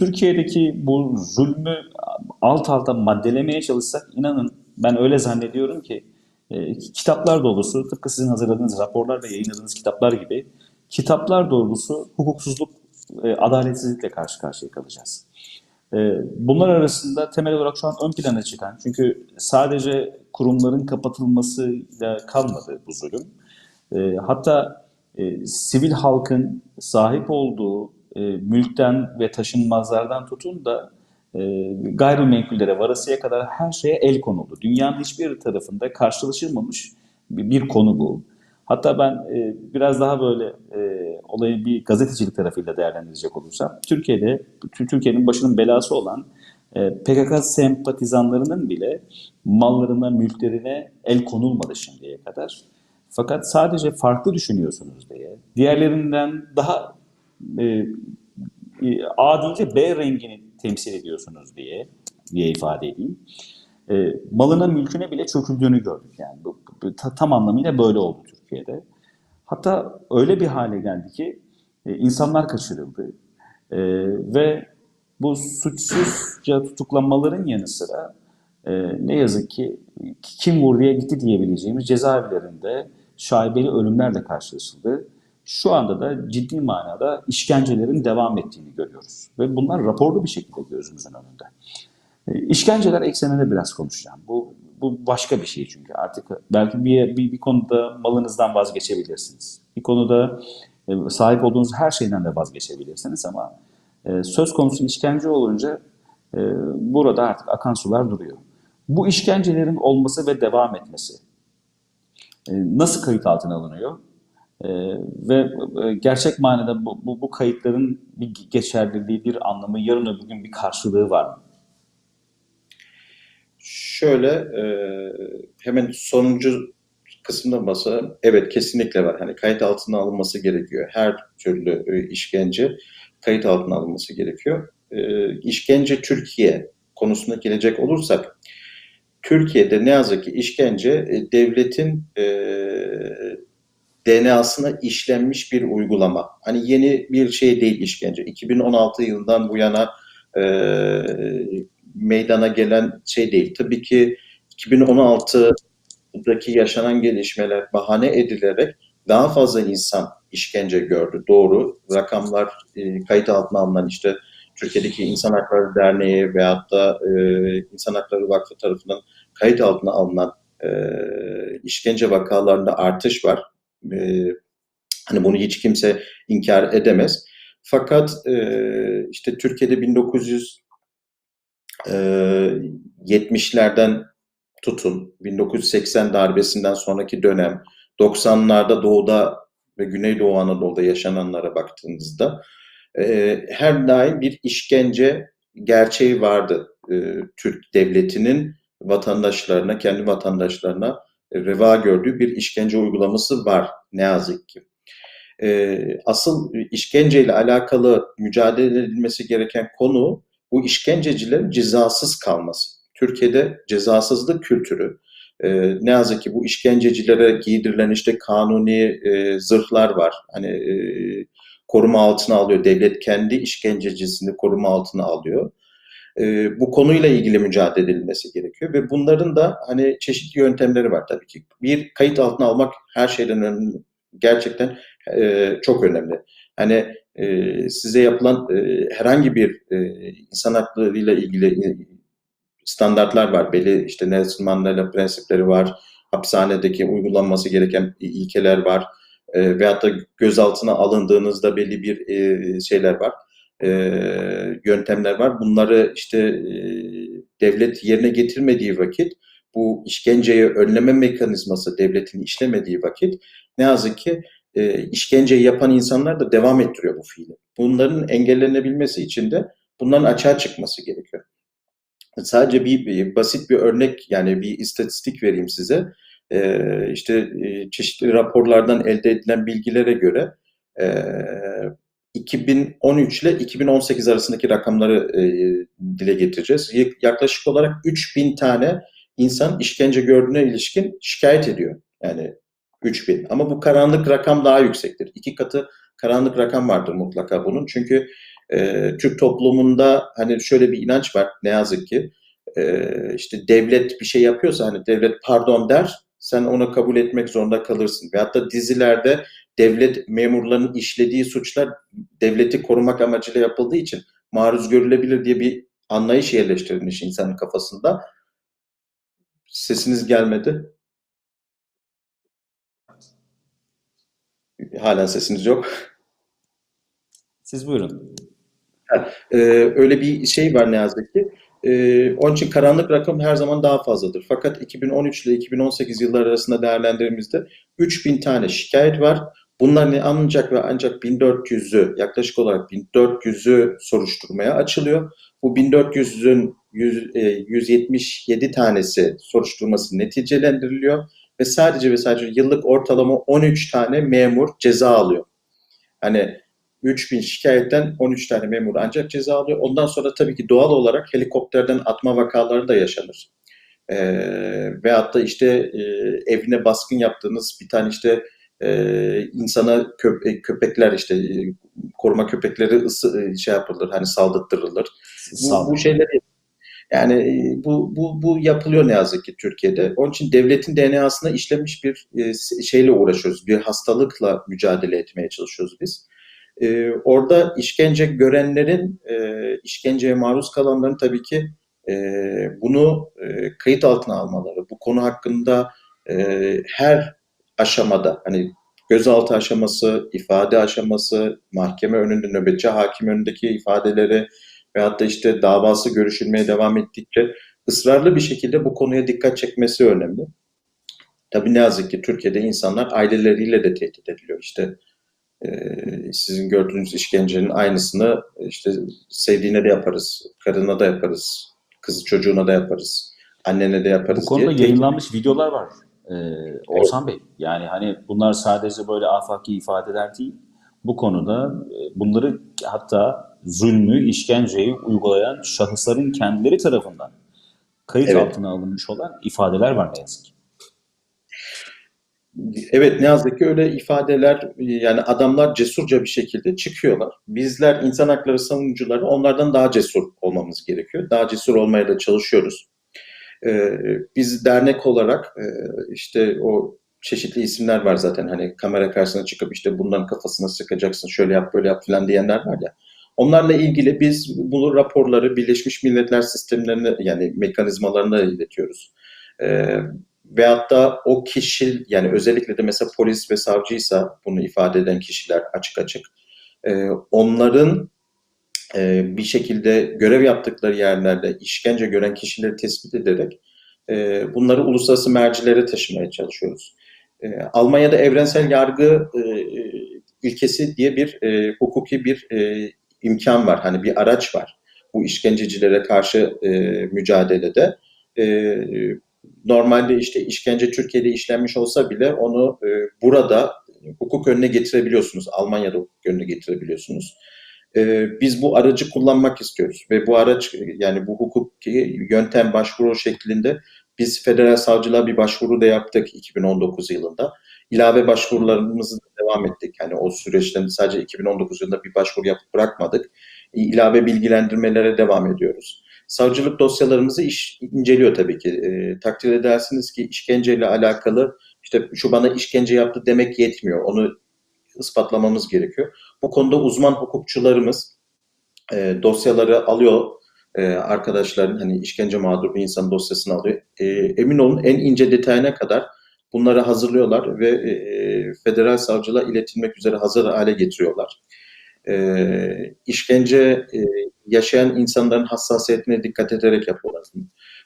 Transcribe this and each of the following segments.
Türkiye'deki bu zulmü alt alta maddelemeye çalışsak inanın ben öyle zannediyorum ki e, kitaplar dolusu tıpkı sizin hazırladığınız raporlar ve yayınladığınız kitaplar gibi kitaplar dolusu hukuksuzluk, e, adaletsizlikle karşı karşıya kalacağız. E, bunlar arasında temel olarak şu an ön plana çıkan çünkü sadece kurumların kapatılmasıyla kalmadı bu zulüm. E, hatta e, sivil halkın sahip olduğu e, mülkten ve taşınmazlardan tutun da e, gayrimenkullere varasıya kadar her şeye el konuldu. Dünyanın hiçbir tarafında karşılaşılmamış bir, bir konu bu. Hatta ben e, biraz daha böyle e, olayı bir gazetecilik tarafıyla değerlendirecek olursam, Türkiye'de, Türkiye'nin başının belası olan e, PKK sempatizanlarının bile mallarına, mülklerine el konulmadı şimdiye kadar. Fakat sadece farklı düşünüyorsunuz diye, diğerlerinden daha e, e, A deyince B rengini temsil ediyorsunuz diye diye ifade edeyim. E, malına mülküne bile çöküldüğünü gördük yani. Bu, bu, ta, tam anlamıyla böyle oldu Türkiye'de. Hatta öyle bir hale geldi ki e, insanlar kaçırıldı. E, ve bu suçsuzca tutuklanmaların yanı sıra e, ne yazık ki kim vurduya gitti diyebileceğimiz cezaevlerinde şaibeli ölümlerle karşılaşıldı. Şu anda da ciddi manada işkencelerin devam ettiğini görüyoruz. Ve bunlar raporlu bir şekilde gözümüzün önünde. E, işkenceler ekseninde biraz konuşacağım. Bu, bu başka bir şey çünkü artık belki bir, bir, bir konuda malınızdan vazgeçebilirsiniz. Bir konuda e, sahip olduğunuz her şeyden de vazgeçebilirsiniz ama e, söz konusu işkence olunca burada artık akan sular duruyor. Bu işkencelerin olması ve devam etmesi nasıl kayıt altına alınıyor? E, ve e, gerçek manada bu, bu, bu kayıtların bir geçerliliği, bir anlamı, yarın öbür gün bir karşılığı var mı? Şöyle, e, hemen sonuncu kısımda bahsedelim. Evet, kesinlikle var. Hani kayıt altına alınması gerekiyor. Her türlü e, işkence kayıt altına alınması gerekiyor. E, işkence Türkiye konusuna gelecek olursak, Türkiye'de ne yazık ki işkence e, devletin e, DNA'sına işlenmiş bir uygulama. Hani yeni bir şey değil işkence. 2016 yılından bu yana e, meydana gelen şey değil. Tabii ki 2016'daki yaşanan gelişmeler bahane edilerek daha fazla insan işkence gördü. Doğru. Rakamlar e, kayıt altına alınan işte Türkiye'deki İnsan Hakları Derneği veyahut da e, İnsan Hakları Vakfı tarafından kayıt altına alınan e, işkence vakalarında artış var. E, hani bunu hiç kimse inkar edemez. Fakat e, işte Türkiye'de 1970'lerden tutun 1980 darbesinden sonraki dönem 90'larda doğuda ve Güneydoğu Anadolu'da yaşananlara baktığınızda e, her daim bir işkence gerçeği vardı e, Türk devletinin vatandaşlarına, kendi vatandaşlarına e, reva gördüğü bir işkence uygulaması var ne yazık ki. E, asıl işkenceyle alakalı mücadele edilmesi gereken konu bu işkencecilerin cezasız kalması. Türkiye'de cezasızlık kültürü, e, ne yazık ki bu işkencecilere giydirilen işte kanuni e, zırhlar var. Hani e, koruma altına alıyor. Devlet kendi işkencecisini koruma altına alıyor. E, bu konuyla ilgili mücadele edilmesi gerekiyor ve bunların da hani çeşitli yöntemleri var tabii ki. Bir kayıt altına almak her şeyden önemli. Gerçekten e, çok önemli. Hani e, size yapılan e, herhangi bir e, insan haklarıyla ilgili e, standartlar var. Belli işte Nelson Mandela prensipleri var. Hapishanedeki uygulanması gereken ilkeler var. E, veyahut da gözaltına alındığınızda belli bir e, şeyler var. E, yöntemler var. Bunları işte e, devlet yerine getirmediği vakit bu işkenceyi önleme mekanizması devletin işlemediği vakit ne yazık ki e, işkenceyi yapan insanlar da devam ettiriyor bu fiili. Bunların engellenebilmesi için de bunların açığa çıkması gerekiyor. Sadece bir, bir basit bir örnek yani bir istatistik vereyim size. Ee, işte e, çeşitli raporlardan elde edilen bilgilere göre e, 2013 ile 2018 arasındaki rakamları e, dile getireceğiz. Yaklaşık olarak 3000 tane insan işkence gördüğüne ilişkin şikayet ediyor. Yani 3000. Ama bu karanlık rakam daha yüksektir. İki katı karanlık rakam vardır mutlaka bunun. Çünkü e, Türk toplumunda hani şöyle bir inanç var ne yazık ki e, işte devlet bir şey yapıyorsa hani devlet pardon der sen onu kabul etmek zorunda kalırsın. Ve hatta dizilerde devlet memurlarının işlediği suçlar devleti korumak amacıyla yapıldığı için maruz görülebilir diye bir anlayış yerleştirilmiş insanın kafasında. Sesiniz gelmedi. Halen sesiniz yok. Siz buyurun. Ee, öyle bir şey var ne yazık ki. Ee, onun için karanlık rakam her zaman daha fazladır. Fakat 2013 ile 2018 yılları arasında değerlendirdiğimizde 3000 tane şikayet var. Bunların ancak ve ancak 1400'ü yaklaşık olarak 1400'ü soruşturmaya açılıyor. Bu 1400'ün 100, e, 177 tanesi soruşturması neticelendiriliyor ve sadece ve sadece yıllık ortalama 13 tane memur ceza alıyor. Hani 3000 şikayetten 13 tane memur ancak ceza alıyor. Ondan sonra tabii ki doğal olarak helikopterden atma vakaları da yaşanır. Ee, veyahut da işte e, evine baskın yaptığınız bir tane işte e, insana köp e, köpekler işte e, koruma köpekleri ısı, e, şey yapılır hani saldırtırılır. Sağ Bu, bu şeyler yani e, bu, bu, bu yapılıyor ne yazık ki Türkiye'de. Onun için devletin DNA'sına işlemiş bir e, şeyle uğraşıyoruz. Bir hastalıkla mücadele etmeye çalışıyoruz biz. E, orada işkence görenlerin, e, işkenceye maruz kalanların tabii ki e, bunu e, kayıt altına almaları, bu konu hakkında e, her aşamada hani gözaltı aşaması, ifade aşaması, mahkeme önünde nöbetçi hakim önündeki ifadeleri veyahut da işte davası görüşülmeye devam ettikçe ısrarlı bir şekilde bu konuya dikkat çekmesi önemli. Tabii ne yazık ki Türkiye'de insanlar aileleriyle de tehdit ediliyor. İşte sizin gördüğünüz işkencenin aynısını işte sevdiğine de yaparız, karına da yaparız, kızı çocuğuna da yaparız, annene de yaparız Bu konuda diye yayınlanmış videolar var. Ee, Oğuzhan Bey, yani hani bunlar sadece böyle afaki ifadeler değil. Bu konuda e, bunları hatta zulmü, işkenceyi uygulayan şahısların kendileri tarafından kayıt Evet. altına alınmış olan ifadeler var ne yazık ki. Evet ne yazık ki öyle ifadeler yani adamlar cesurca bir şekilde çıkıyorlar. Bizler insan hakları savunucuları onlardan daha cesur olmamız gerekiyor. Daha cesur olmaya da çalışıyoruz. Ee, biz dernek olarak e, işte o çeşitli isimler var zaten hani kamera karşısına çıkıp işte bundan kafasına sıkacaksın şöyle yap böyle yap falan diyenler var ya. Onlarla ilgili biz bu raporları Birleşmiş Milletler sistemlerine yani mekanizmalarına iletiyoruz. Ee, veyahut da o kişi yani özellikle de mesela polis ve savcıysa bunu ifade eden kişiler açık açık e, onların e, bir şekilde görev yaptıkları yerlerde işkence gören kişileri tespit ederek e, bunları uluslararası mercilere taşımaya çalışıyoruz. E, Almanya'da evrensel yargı e, ilkesi diye bir e, hukuki bir e, imkan var. Hani bir araç var. Bu işkencecilere karşı e, mücadelede. E, normalde işte işkence Türkiye'de işlenmiş olsa bile onu e, burada hukuk önüne getirebiliyorsunuz. Almanya'da hukuk önüne getirebiliyorsunuz. E, biz bu aracı kullanmak istiyoruz ve bu araç yani bu hukuki yöntem başvuru şeklinde biz federal savcılığa bir başvuru da yaptık 2019 yılında. İlave başvurularımızı da devam ettik. Yani o süreçten sadece 2019 yılında bir başvuru yapıp bırakmadık. İlave bilgilendirmelere devam ediyoruz. Savcılık dosyalarımızı iş, inceliyor tabii ki. E, takdir edersiniz ki işkenceyle alakalı işte şu bana işkence yaptı demek yetmiyor. Onu ispatlamamız gerekiyor. Bu konuda uzman hukukçularımız e, dosyaları alıyor. E, arkadaşların hani işkence mağdur bir insan dosyasını alıyor. E, emin olun en ince detayına kadar bunları hazırlıyorlar ve e, federal savcılığa iletilmek üzere hazır hale getiriyorlar. E, işkence e, yaşayan insanların hassasiyetine dikkat ederek yapıyorlar.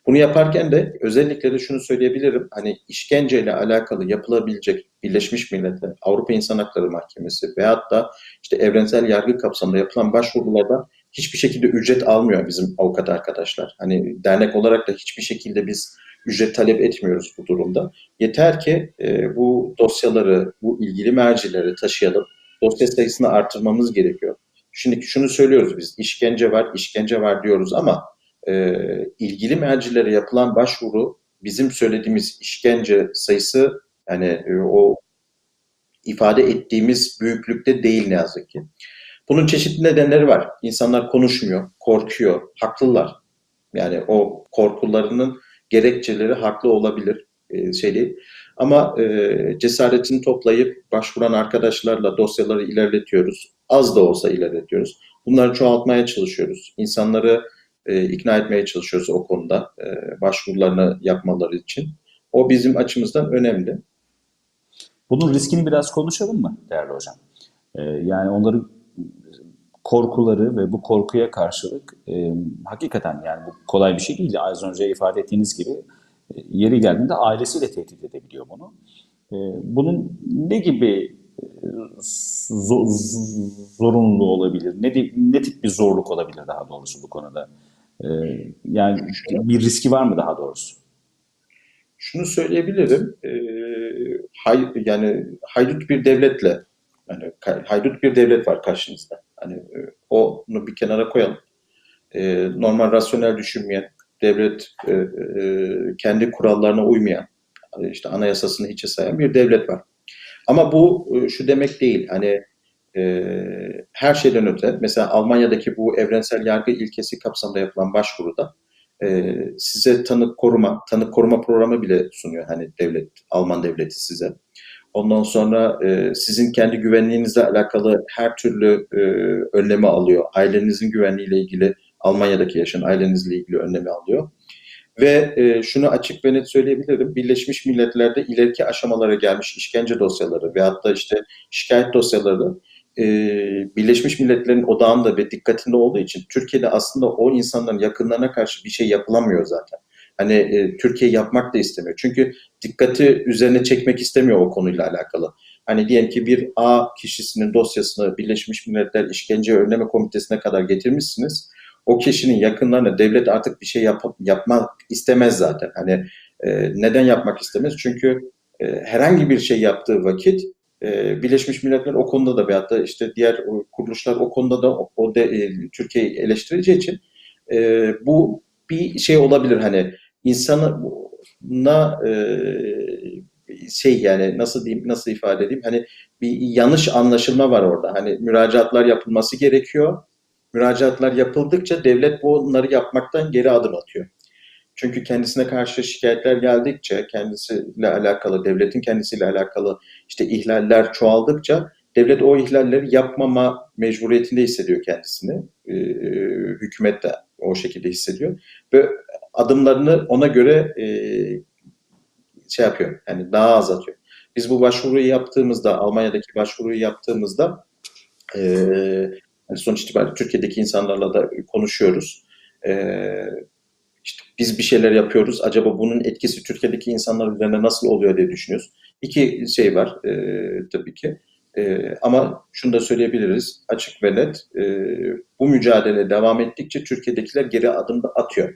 Bunu yaparken de özellikle de şunu söyleyebilirim. Hani işkenceyle alakalı yapılabilecek Birleşmiş Milletler, Avrupa İnsan Hakları Mahkemesi veyahut da işte evrensel yargı kapsamında yapılan başvurulardan hiçbir şekilde ücret almıyor bizim avukat arkadaşlar. Hani dernek olarak da hiçbir şekilde biz ücret talep etmiyoruz bu durumda. Yeter ki e, bu dosyaları, bu ilgili mercilere taşıyalım. Dosya sayısını artırmamız gerekiyor. Şimdi şunu söylüyoruz biz, işkence var, işkence var diyoruz ama e, ilgili mercilere yapılan başvuru bizim söylediğimiz işkence sayısı yani e, o ifade ettiğimiz büyüklükte değil ne yazık ki. Bunun çeşitli nedenleri var. İnsanlar konuşmuyor, korkuyor, haklılar. Yani o korkularının gerekçeleri haklı olabilir e, şey değil. Ama e, cesaretini toplayıp başvuran arkadaşlarla dosyaları ilerletiyoruz. Az da olsa ilerletiyoruz. Bunları çoğaltmaya çalışıyoruz. İnsanları e, ikna etmeye çalışıyoruz o konuda e, başvurularını yapmaları için. O bizim açımızdan önemli. Bunun riskini biraz konuşalım mı değerli hocam? Ee, yani onların korkuları ve bu korkuya karşılık e, hakikaten yani bu kolay bir şey değil. Az önce ifade ettiğiniz gibi e, yeri geldiğinde ailesiyle tehdit edebiliyor bunu. E, bunun ne gibi e, zo- zorunluluğu olabilir? Ne, ne tip bir zorluk olabilir daha doğrusu bu konuda? E, yani bir riski var mı daha doğrusu? Şunu söyleyebilirim. Yani haydut bir devletle yani haydut bir devlet var karşınızda. Hani onu bir kenara koyalım. Normal rasyonel düşünmeyen, devlet e, e, kendi kurallarına uymayan, işte anayasasını hiçe sayan bir devlet var. Ama bu e, şu demek değil. Hani e, her şeyden öte, mesela Almanya'daki bu evrensel yargı ilkesi kapsamında yapılan başvuruda e, size tanık koruma, tanık koruma programı bile sunuyor hani devlet, Alman devleti size. Ondan sonra e, sizin kendi güvenliğinizle alakalı her türlü e, önlemi alıyor. Ailenizin güvenliğiyle ilgili, Almanya'daki yaşayan ailenizle ilgili önlemi alıyor. Ve e, şunu açık ve net söyleyebilirim. Birleşmiş Milletler'de ileriki aşamalara gelmiş işkence dosyaları ve hatta işte şikayet dosyaları e, Birleşmiş Milletler'in odağında ve dikkatinde olduğu için Türkiye'de aslında o insanların yakınlarına karşı bir şey yapılamıyor zaten. Hani e, Türkiye yapmak da istemiyor. Çünkü dikkati üzerine çekmek istemiyor o konuyla alakalı. Hani diyelim ki bir A kişisinin dosyasını Birleşmiş Milletler İşkence Önleme Komitesi'ne kadar getirmişsiniz. O kişinin yakınlarına devlet artık bir şey yap yapmak istemez zaten. Hani e, neden yapmak istemez? Çünkü e, herhangi bir şey yaptığı vakit e, Birleşmiş Milletler o konuda da veyahut da işte diğer kuruluşlar o konuda da o, o de, e, Türkiye'yi eleştireceği için e, bu bir şey olabilir hani insana e, şey yani nasıl diyeyim nasıl ifade edeyim hani bir yanlış anlaşılma var orada hani müracaatlar yapılması gerekiyor müracaatlar yapıldıkça devlet bunları yapmaktan geri adım atıyor. Çünkü kendisine karşı şikayetler geldikçe, kendisiyle alakalı, devletin kendisiyle alakalı işte ihlaller çoğaldıkça devlet o ihlalleri yapmama mecburiyetinde hissediyor kendisini. Ee, hükümet de o şekilde hissediyor. Ve adımlarını ona göre e, şey yapıyor, yani daha az atıyor. Biz bu başvuruyu yaptığımızda, Almanya'daki başvuruyu yaptığımızda e, sonuç itibariyle Türkiye'deki insanlarla da konuşuyoruz. Ee, işte biz bir şeyler yapıyoruz. Acaba bunun etkisi Türkiye'deki insanlar üzerine nasıl oluyor diye düşünüyoruz. İki şey var e, tabii ki. E, ama şunu da söyleyebiliriz açık ve net. E, bu mücadele devam ettikçe Türkiye'dekiler geri adım da atıyor.